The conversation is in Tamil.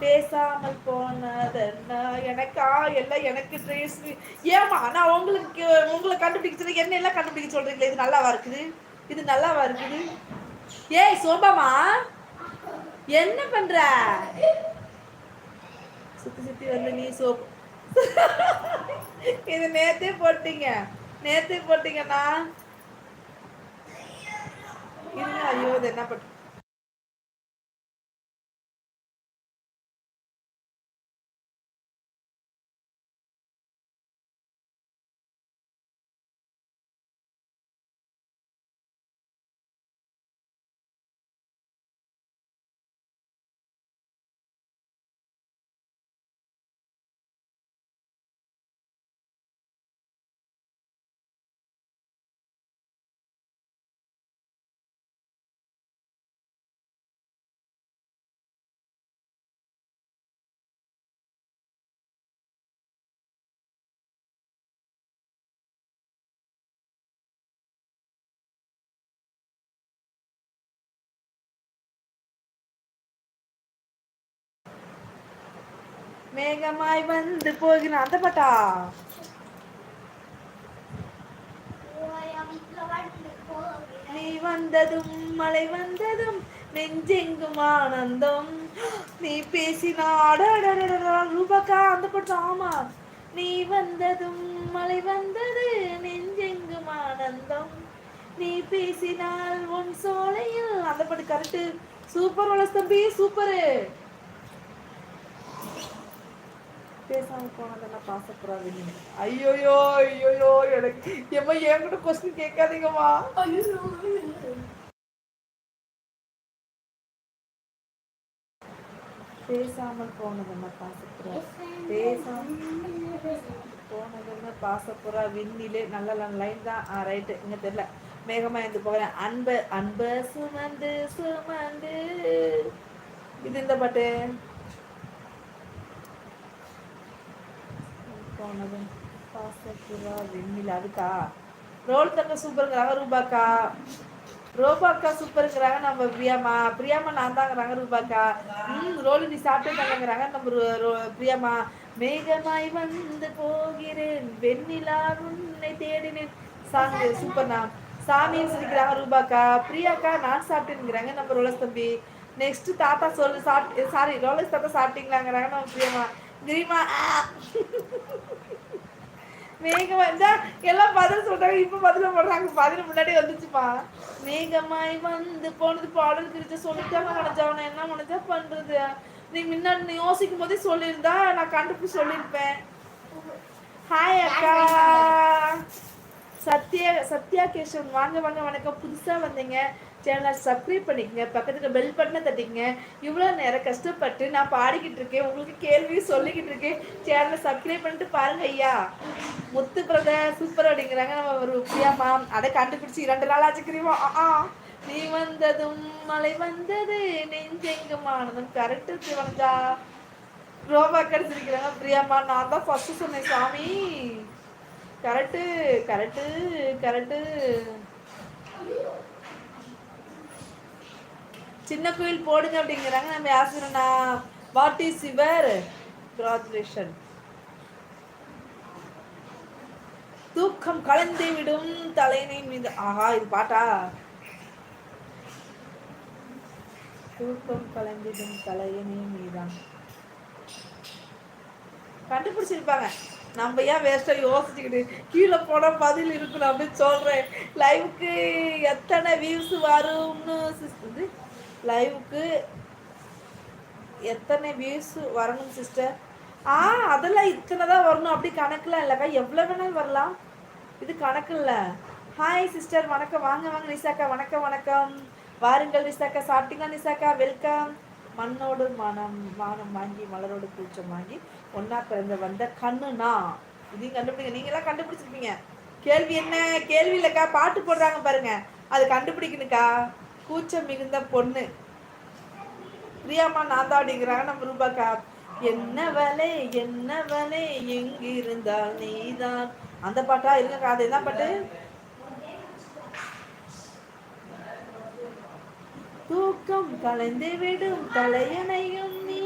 பேசாமல் போனதென்ன எனக்கா? எல்லாம் எனக்கு ட்ரெஸ் ஏமா நான் உங்களுக்கு உங்களை கண்டுபிடிக்கிறது என்ன எல்லாம் கண்டுபிடிக்க சொல்றீங்களே? இது நல்லாவா இருக்குது? இது நல்லாவா இருக்குது? ஏய் சோபாமா என்ன பண்ற? சுத்தி சுத்தி வந்து நீ சோப். இது நேத்தே போட்டீங்க. நேத்தே போட்டீங்கண்ணா. இருங்க ஐயோ இது என்ன பண்ற மேகமாய் வந்து போகிறான். அந்த பாட்டா? நீ வந்ததும் மழை வந்ததும் நெஞ்செங்கும் ஆனந்தம். நீ பேசினாட ரூபாக்கா அந்த பாட்டு ஆமா. நீ வந்ததும் மழை வந்தது நெஞ்செங்கும் ஆனந்தம். நீ பேசினால் உன் சோலையில் அந்த பாட்டு கரெக்டு சூப்பர் வளஸ் தம்பி சூப்பரு. பேசாம போனதெல்லாம் பாசப்புறாதீங்க ஐயோயோ ஐயோயோ எனக்கு ஏம்மா என்கிட்ட கொஸ்டின் கேட்காதீங்கம்மா. பேசாமல் போனதெல்லாம் பாசப்புறா பேசாமல் போனதெல்லாம் பாசப்புறா விண்ணிலே நல்ல நல்ல லைன் தான். ஆ ரைட்டு இங்கே தெரியல. மேகமா இருந்து போகிறேன் அன்பு அன்பு சுமந்து சுமந்து. இது இந்த பாட்டு. போனது பாசப்புறா வெண்ணில. அதுக்கா? ரோல் தங்க சூப்பருங்கிறாங்க ரூபாக்கா. ரூபாக்கா சூப்பருங்கிறாங்க நம்ம பிரியாமா. பிரியாமா நான் தாங்கிறாங்க ரூபாக்கா. ம் ரோல் நீ சாப்பிட்டு தாங்கிறாங்க நம்ம ரோ- ரோ- பிரியாமா. மேகமாய் வந்து போகிறேன். வெண்ணிலா உன்னை தேடினேன். சூப்பர் சூப்பர்ண்ணா சாமியும் சிரிக்கிறாங்க ரூபாக்கா. பிரியாக்கா நான் சாப்பிட்டேங்கிறாங்க நம்ம ரோலஸ் தம்பி. நெக்ஸ்ட் தாத்தா சொல்லு சாப்பிட்டு சாரி ரோலஸ் தாத்தா சாப்பிட்டீங்களாங்கிறாங்க நம்ம பிரியமா. கிரீமா மேகமா வந்தா எல்லாம் பதில் சொல்றாங்க இப்ப பதில போடுறாங்க. பதில் முன்னாடி வந்துச்சுப்பா. மேகமாய் வந்து போனது பாடல் குறித்து சொல்லிட்டாங்க மனஜா. அவனை என்ன மனஜா பண்றது? நீ முன்னாடி நீ யோசிக்கும் போதே சொல்லியிருந்தா நான் கண்டுபிடிச்சு சொல்லியிருப்பேன். ஹாய் அக்கா. சத்யா சத்யா கேஷவன் வாங்க வாங்க வணக்கம். புதுசாக வந்தீங்க. சேனலை சப்ஸ்கிரைப் பண்ணிக்கங்க. பக்கத்துக்கு பெல் பட்டனை தட்டிக்கங்க. இவ்வளோ நேரம் கஷ்டப்பட்டு நான் பாடிக்கிட்டு இருக்கேன். உங்களுக்கு கேள்வி சொல்லிக்கிட்டு இருக்கேன். சேனலை சப்ஸ்கிரைப் பண்ணிட்டு பாருங்க ஐயா. முத்து பிரதர் சூப்பர் அப்படிங்கிறாங்க. நம்ம ஒரு பிரியாமா அதை கண்டுபிடிச்சி இரண்டு நாள் ஆச்சுக்கிறீமா ஆ நீ வந்ததும் மழை வந்தது நெஞ்செங்கும் ஆனதும் கரெக்டு சிவனஜா ரோபா கிடைச்சிருக்கிறாங்க. பிரியாமா நான் தான் ஃபர்ஸ்ட் சொன்னேன் சாமி. கரெக்டு கரெக்டு கரெக்டு சின்ன கோயில் போடுங்க அப்படிங்கிறாங்க. நம்ம யாசிரண்ணா வாட் இஸ் யுவர் கிராஜுலேஷன் தூக்கம் கலந்து விடும் தலையினை மீது. ஆஹா இது பாட்டா? தூக்கம் கலந்திடும் தலையினை மீதான். கண்டுபிடிச்சிருப்பாங்க. நம்ம ஏன் வேஸ்ட்டாக யோசிச்சுக்கிட்டு கீழே போனால் பதில் இருக்கணும் அப்படின்னு சொல்கிறேன் லைவுக்கு எத்தனை வியூஸ் வரும்னு சிஸ்டர் லைவுக்கு எத்தனை வியூஸ் வரணும் சிஸ்டர் ஆ அதெல்லாம் இத்தனை தான் வரணும். அப்படி கணக்கெலாம் இல்லைக்கா எவ்வளோ வேணாலும் வரலாம். இது கணக்கு இல்லை. ஹாய் சிஸ்டர் வணக்கம். வாங்க வாங்க நிசாக்கா வணக்கம் வணக்கம். வாருங்கள் நிசாக்கா சாப்பிட்டீங்களா நிசாக்கா வெல்கம் மண்ணோடு மனம் மானம் வாங்கி மலரோடு கூச்சம் வாங்கி ஒன்றா பிறந்த வந்த கண்ணுனா? இதையும் கண்டுபிடிங்க. நீங்களாம் கண்டுபிடிச்சிருப்பீங்க. கேள்வி என்ன? கேள்வி இல்லைக்கா. பாட்டு போடுறாங்க பாருங்க. அது கண்டுபிடிக்கணுக்கா? கூச்சம் மிகுந்த பொண்ணு. பிரியாமா நான் தான் அப்படிங்கிறாங்க. நம்ம ரூபாக்கா. என்ன என்னவளே என்ன நீதான். அந்த பாட்டா? இல்லைக்கா அது என்ன பாட்டு? தூக்கம் கலைந்து விடும் தலையணையும்